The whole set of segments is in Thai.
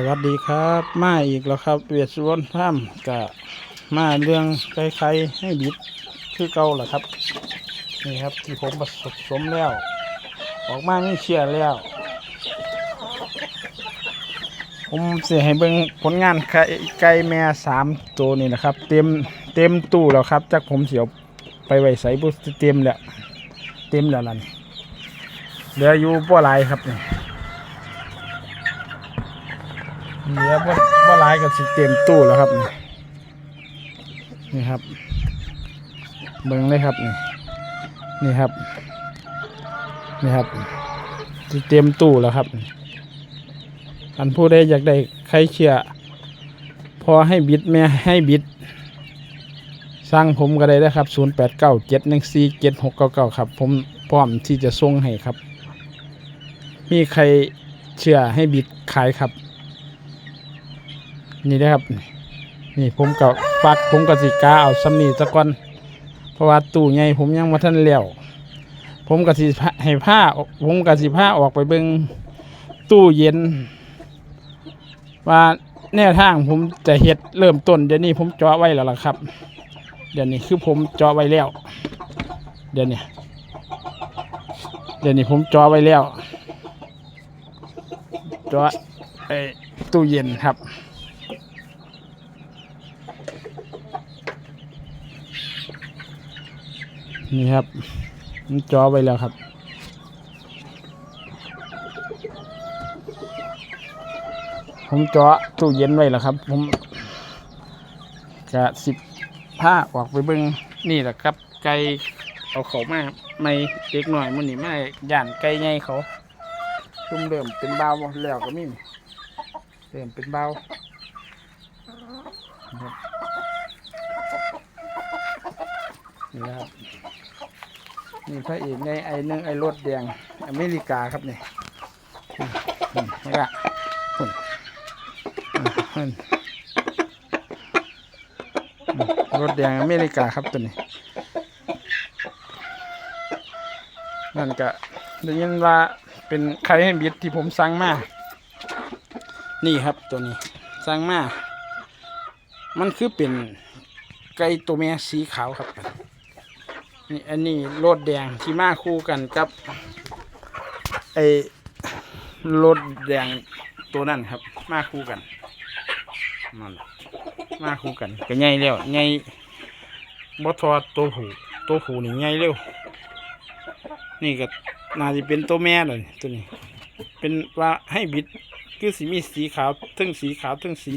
สวัสดีครับ มาอีกแล้วครับ เวียดสวรรณถ้ำกะมาเรื่องไก่ไข่ให้บิดคือเก่าแหละครับ นี่ครับที่ผมผสมแล้ว ออกมาไม่เชื่อแล้ว ผมเสียให้เบิ่งผลงานไก่ไก่แม่สามตัวนี่นะครับ เต็มเต็มตู้แล้วครับจากผมเสียวไปไว้ใส่บุเต็มแล้ว เต็มแล้วล่ะนี่เหลืออยู่บ่หลายครับนี่ เหลือบ่บ่หลายก็สิเต็มตู้แล้วครับ นี่นี่ครับ เบิ่งเลยครับ นี่นี่ครับ นี่ครับสิเต็มตู้แล้วครับ อันผู้ใดอยากได้ใครเชื่อพอให้บิดแม่ให้บิดสร้างผมก็ได้นะครับ 0 8 9 7 1 4 7 6 9 9 ครับ ผมพร้อมที่จะส่งให้ครับ มีใครเชื่อให้บิดขายครับ นี่นะครับ นี่ผมกับฟักผมกับสิกาเอาซัมนี่ตะกอนเพราะว่าตู้ใหญ่ผมยังมาทันเลี้ยวผมกับสิพาให้ผ้าผมกับสิผ้าออกไปเบิ่งตู้เย็น ว่าแนวทางผมจะเฮ็ดเริ่มต้นเดี๋ยวนี้ผมเจาะไว้แล้วล่ะครับ เดี๋ยวนี้คือผมเจาะไว้แล้ว เดี๋ยวนี้เดี๋ยวนี้ผมเจาะไว้แล้วเจาะไอ้ตู้เย็นครับ นี่ครับมันจอไปแล้วครับ ผมจาะตู้เย็นไว้แล้วครับ ผมกะสิบผ้าออกไปเบิ้งนี่แหละครับ ไก่เอาเขามาไม่เด็กหน่อยมันนี่ไม่ย่านไก่ใหญ่เขาซุ่มเริ่มเป็นเบาแล้วก็มีนี่เริ่มเป็นเบานะครับ นี่พระเอกในไอ้นึ่งไอ้รถแดงอเมริกาครับนี่อืมอืมนี่ละรถแดงอเมริกาครับตัวนี้ นั่นก็ได้ยินว่าเป็นไข่ให้บิดที่ผมสั่งมา นี่ครับตัวนี้สั่งมา มันคือเป็นไก่ตัวแม่สีขาวครับ นี่อันนี้รถแดงที่มาคู่กันกับไอ้รถแดงตัวนั้นครับ มาคู่กันนั่นมาคู่กันก็ใหญ่แล้วใหญ่บ่ทอตัวผูตัวผูนี่ใหญ่เร็วนี่ก็น่าจะเป็นตัวแม่เลยตัวนี้ เป็นว่าให้บิดคือสีมีสีขาวทั้งสีขาวทั้งสี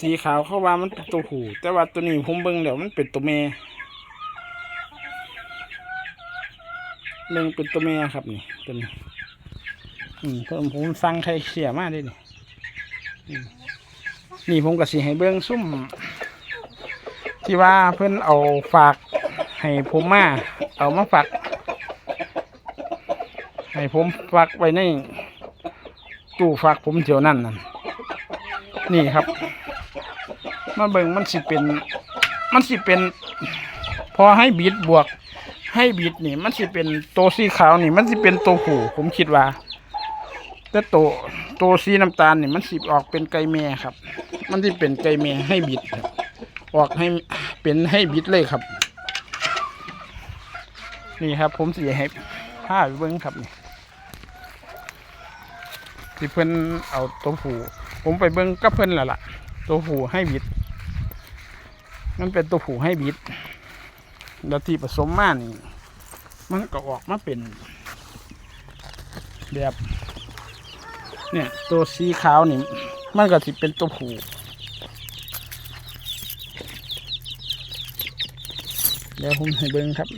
สีขาวเข้าว่ามันเป็นตัวผู้แต่ว่าตัวนี้ผมเบิ่งแล้วมันเป็นตัวแม่เบิ่งเป็นตัวแม่ครับนี่ตัวนี้อืมเพิ่มผมสั่งใครเสียมากด้วยนี่นี่ผมก็สิให้เบิ่งซุ่ม ที่ว่าเพิ่อนเอาฝากให้ผมมา เอามาฝากให้ผมฝากไว้ในตู้ฝากผมเที่ยวนั่นนั่นนี่ครับ มาเบิ่งมันสิเป็น มันสิเป็น พอให้บีดบวก ให้บีดนี่ มันสิเป็นตัวสีขาวนี่ มันสิเป็นตัวผู้ผมคิดว่าแต่ตัวตัวสีน้ำตาลนี่ มันสิออกเป็นไก่แม่ครับ มันสิเป็นไก่แม่ให้บีดครับ ออกให้เป็นให้บีดเลยครับ นี่ครับ ผมสิให้ผ้าเบิ่งครับนี่ที่เพิ่นเอาตัวผูผมไปเบิ่งกับเพิ่นแล้วล่ะ ตัวผูให้บิด มันเป็นตัวผูให้บิด แล้วที่ผสมมานี่มันก็ออกมาเป็น แบบ เนี่ย ตัวสีขาวนี่ มันก็สิเป็นตัวผูเดี๋ยวผมให้เบิ้งครับ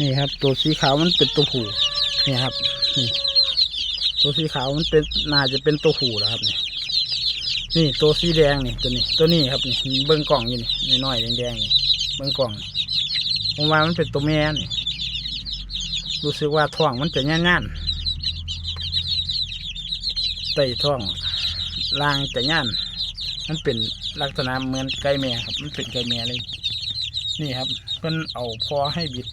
นี่ครับ ตัวสีขาวมันเป็นตัวผู้นี่ครับ นี่ ตัวสีขาวมันเป็นน่าจะเป็นตัวผู้แล้วครับนี่นี่ตัวสีแดงนี่ตัวนี้ ตัวนี้ครับนี่เบิ้งกล่องอยู่นี่น้อยๆแดงๆนี่เบิ้งกล่องผมว่ามันเป็นตัวแม่นี่รู้สึกว่าท้องมันจะง่นๆไตท้องล่างจะย่นมันเป็นลักษณะเหมือนไก่แม่ครับ มันเป็นไก่แม่เลย นี่ครับเพิ่นเอาพอให้บิด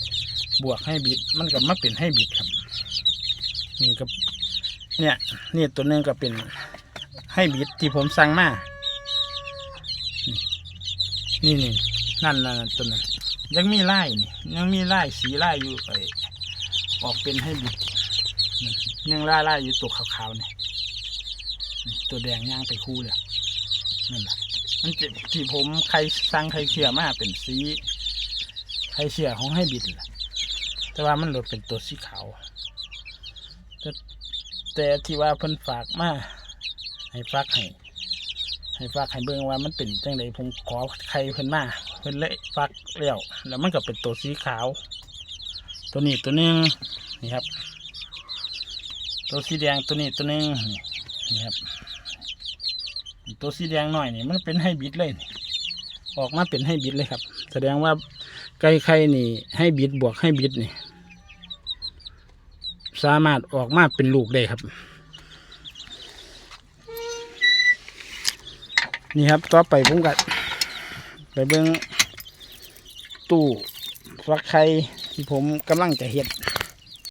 บวกให้บิดมันก็มาเป็นให้บิดครับ นี่ก็เนี่ยนี่ตัวนึงก็เป็นให้บิดที่ผมสั่งมานี่นี่นั่นนั่นตัวนั้นยังมีไล่นี่ยังมีไล่สีไล่อยู่ไอออกเป็นให้บิดนี่ยังไล่ไล่อยู่ตัวขาวๆนี่ตัวแดงย่างไปคู่เลยนั่นแหละมันจะที่ผมใครสั่งใครเชื่อมาเป็นสีใครเชื่อของให้บิดล่ะ แต่ว่ามันหลุดเป็นตัวสีขาวแต่แต่ที่ว่าเพิ่นฝากมาให้ฝากให้ให้ฝากให้เบิ่งว่ามันเป็นจังไดผมขอใครเพิ่นมาเพิ่นเลยฝากแล้วแล้วมันก็เป็นตัวสีขาว ตัวนี้ตัวนึงนี่ครับ ตัวสีแดงตัวนี้ตัวนึงนี่ครับ ตัวสีแดงหน่อยนี่มันเป็นให้บิดเลย ออกมาเป็นให้บิดเลยครับ แสดงว่า ไก่ไข่นี่ ให้บิดบวกให้บิดนี่สามารถออกมาเป็นลูกได้ครับ นี่ครับต่อไปผมก็ไปเบิ้งตู้ฟักไข่ที่ผมกำลังจะเห็ด